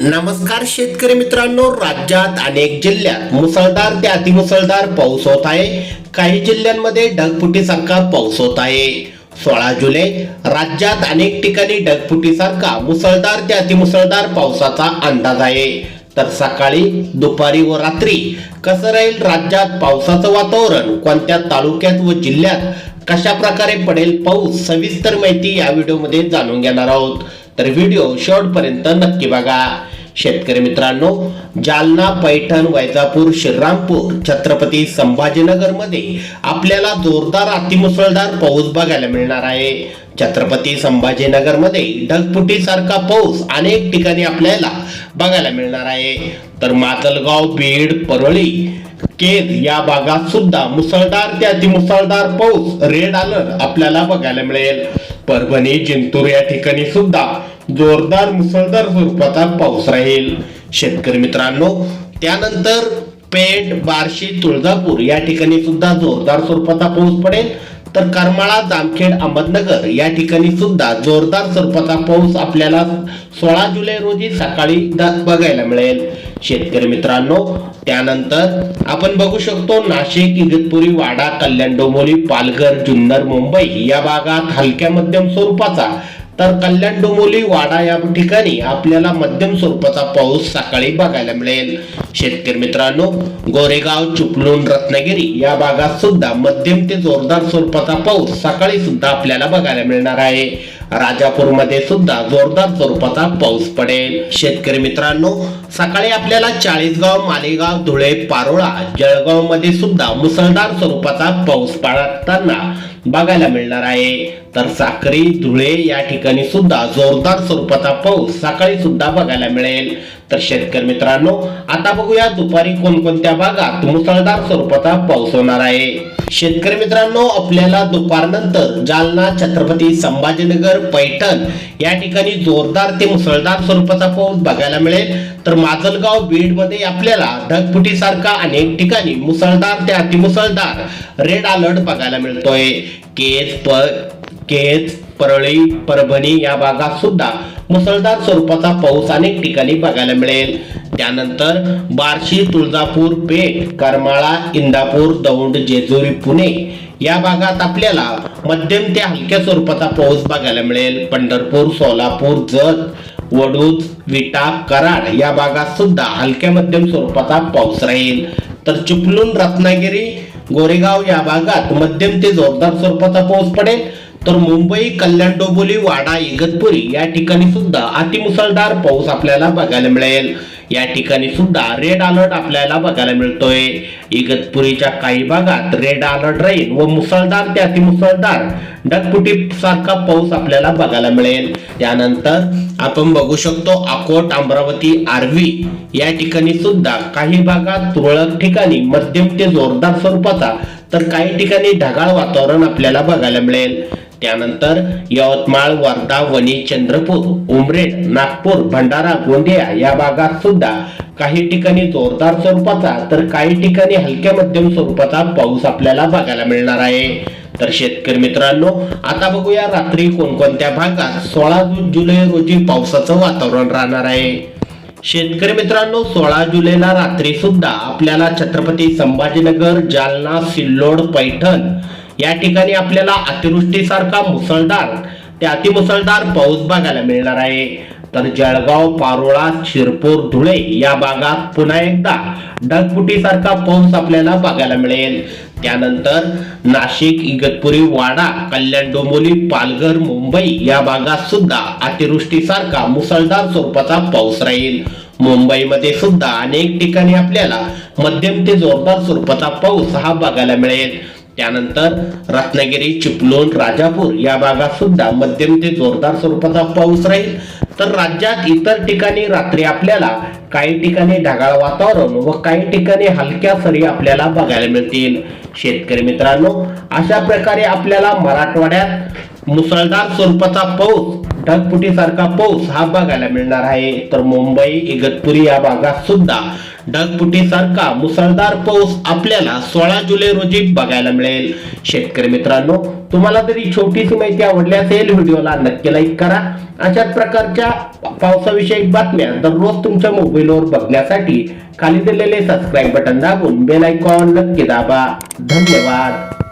नमस्कार शेतकरी मित्रांनो राज्यात अनेक जिल्ह्यात मुसळधार ते अतिमुसळधार पाऊस होत आहे. काही जिल्ह्यांमध्ये ढगफुटीसारखा पाऊस होत आहे. सोळा जुलै राज्यात अनेक ठिकाणी ढगफुटीसारखा मुसळधार ते अतिमुसळधार पावसाचा अंदाज आहे. तर सकाळी दुपारी व रात्री कसं राहील राज्यात पावसाचं वातावरण? कोणत्या तालुक्यात व जिल्ह्यात कशा प्रकारे पडेल पाऊस? सविस्तर माहिती या व्हिडिओमध्ये जाणून घेणार आहोत. तर व्हिडिओ शेवटपर्यंत नक्की बघा. शेतकरी मित्रांनो जालना पैठण वैजापूर श्रीरामपूर छत्रपती संभाजीनगरमध्ये आपल्याला जोरदार अतिमुसळधार पाऊस बघायला मिळणार आहे. छत्रपती संभाजीनगरमध्ये ढगफुटी सारखा पाऊस अनेक ठिकाणी आपल्याला बघायला मिळणार आहे. तर माजलगाव बीड परळी केज या भागात सुद्धा मुसळधार ते अतिमुसळधार पाऊस रेड अलर्ट आपल्याला बघायला मिळेल. परभणी जिंतूर या ठिकाणी सुद्धा जोरदार मुसळधार स्वरूपाचा पाऊस राहील. शेतकरी मित्रांनो त्यानंतर पेठ बार्शी तुळजापूर या ठिकाणी सुद्धा जोरदार स्वरूपाचा पाऊस पडेल. तर करमाळा जामखेड अहमदनगर या ठिकाणी सुद्धा जोरदार स्वरूपाचा पाऊस आपल्याला सोळा जुलै रोजी सकाळी बघायला मिळेल. शेतकरी मित्रांनो त्यानंतर आपण बघू शकतो नाशिक इगतपुरी वाडा कल्याण डोंबोली पालघर जुन्नर मुंबई या भागात हलक्या मध्यम स्वरूपाचा तर कल्याण डोंबोली वाडा या ठिकाणी आपल्याला मध्यम स्वरूपाचा पाऊस सकाळी बघायला मिळेल. शेतकरी मित्रांनो गोरेगाव चुपलून रत्नागिरी या भागात सुद्धा मध्यम ते जोरदार स्वरूपाचा पाऊस सकाळी सुद्धा आपल्याला बघायला मिळणार आहे. राजापूरमध्ये सुद्धा जोरदार स्वरूपाचा पाऊस पडेल. शेतकरी मित्रांनो सकाळी आपल्याला चाळीसगाव मालेगाव धुळे पारोळा जळगावमध्ये सुद्धा मुसळधार स्वरूपाचा पाऊस पडताना बघायला मिळणार आहे. तर साक्री धुळे या ठिकाणी सुद्धा जोरदार स्वरूपाचा पाऊस सकाळी सुद्धा बघायला मिळेल. तर शेतकरी मित्रांनो आता बघूया दुपारी कोणकोणत्या भागात मुसळधार स्वरूपाचा पाऊस होणार आहे. शेतकरी मित्रांनो आपल्याला दुपारनंतर जालना छत्रपती संभाजीनगर पैठण या ठिकाणी जोरदार ते मुसळधार स्वरूपाचा पाऊस बघायला मिळेल. तर माजलगाव बीडमध्ये आपल्याला ढगफुटी सारखा अनेक ठिकाणी मुसळधार ते अतिमुसळधार रेड अलर्ट बघायला मिळतोय. केज पर केज परळी परभणी या भागात सुद्धा मुसळधार स्वरूपाचा पाऊस अनेक ठिकाणी बघायला मिळेल. त्यानंतर बार्शी तुळजापूर पेठ करमाळा इंदापूर दौंड जेजुरी पुणे या भागात आपल्याला मध्यम ते हलक्या स्वरूपाचा पाऊस बघायला मिळेल. पंढरपूर सोलापूर जत वडूज विटा कराड या भागात सुद्धा हलक्या मध्यम स्वरूपाचा पाऊस राहील. तर चिपलून रत्नागिरी गोरेगाव या भागात मध्यम ते जोरदार स्वरूपाचा पाऊस पडेल. तर मुंबई कल्याण डोंबोली वाडा इगतपुरी या ठिकाणी सुद्धा अतिमुसळधार पाऊस आपल्याला बघायला मिळेल. या ठिकाणी सुद्धा रेड अलर्ट आपल्याला बघायला मिळतोय. इगतपुरीच्या काही भागात रेड अलर्ट राहील व मुसळधार ते अतिमुसळधार ढगफुटी सारखा पाऊस आपल्याला बघायला मिळेल. त्यानंतर आपण बघू शकतो अकोट अमरावती आर्वी या ठिकाणी सुद्धा काही भागात तुरळक ठिकाणी मध्यम ते जोरदार स्वरूपाचा तर काही ठिकाणी ढगाळ वातावरण आपल्याला बघायला मिळेल. त्यानंतर यवतमाळ वर्धा वणी चंद्रपूर उमरेड नागपूर भंडारा गोंदिया या भागात सुद्धा काही ठिकाणी जोरदार स्वरूपाचा तर काही ठिकाणी हलक्या मध्यम स्वरूपाचा पाऊस आपल्याला बघायला मिळणार आहे. तर शेतकरी मित्रांनो आता बघूया रात्री कोणकोणत्या भागात सोळा जुलै रोजी पावसाचं वातावरण राहणार आहे. शेतकरी मित्रांनो सोळा जुलैला रात्री सुद्धा आपल्याला छत्रपती संभाजीनगर जालना सिल्लोड पैठण या ठिकाणी आपल्याला अतिवृष्टीसारखा मुसळधार ते अतिमुसळधार पाऊस बघायला मिळणार आहे. तर जळगाव पारोळा शिरपूर धुळे या भागात पुन्हा एकदा ढगफुटीसारखा पाऊस आपल्याला बघायला मिळेल. त्यानंतर नाशिक इगतपुरी वाडा कल्याण डोंबोली पालघर मुंबई या भागात सुद्धा अतिवृष्टीसारखा मुसळधार स्वरूपाचा पाऊस राहील. मुंबईमध्ये सुद्धा अनेक ठिकाणी आपल्याला मध्यम ते जोरदार स्वरूपाचा पाऊस हा बघायला मिळेल. त्यानंतर रत्नागिरी चिपलोण राजापूर या भागात सुद्धा मध्यम ते जोरदार स्वरूपाचा पाऊस राहील. तर राज्यात इतर ठिकाणी रात्री आपल्याला काही ठिकाणी ढगाळ वातावरण व काही ठिकाणी हलक्या सरी आपल्याला बघायला मिळतील. शेतकरी मित्रांनो अशा प्रकारे आपल्याला मराठवाड्यात मुसळधार स्वरूपाचा पाऊस ढगफुटीसारखा पाऊस हा बघायला मिळणार आहे. तर मुंबई इगतपुरी या भागात सुद्धा ढगफुटीसारखा मुसळधार पाऊस आपल्याला सोळा जुलै रोजी बघायला मिळेल. शेतकरी मित्रांनो तुम्हाला जरी छोटीशी माहिती आवडली असेल व्हिडिओला नक्की लाईक करा. अशाच प्रकारच्या पावसाविषयक बातम्या दररोज तुमच्या मोबाईलवर बघण्यासाठी खाली दिलेले सबस्क्राईब बटन दाबून बेल आयकॉन नक्की दाबा. धन्यवाद.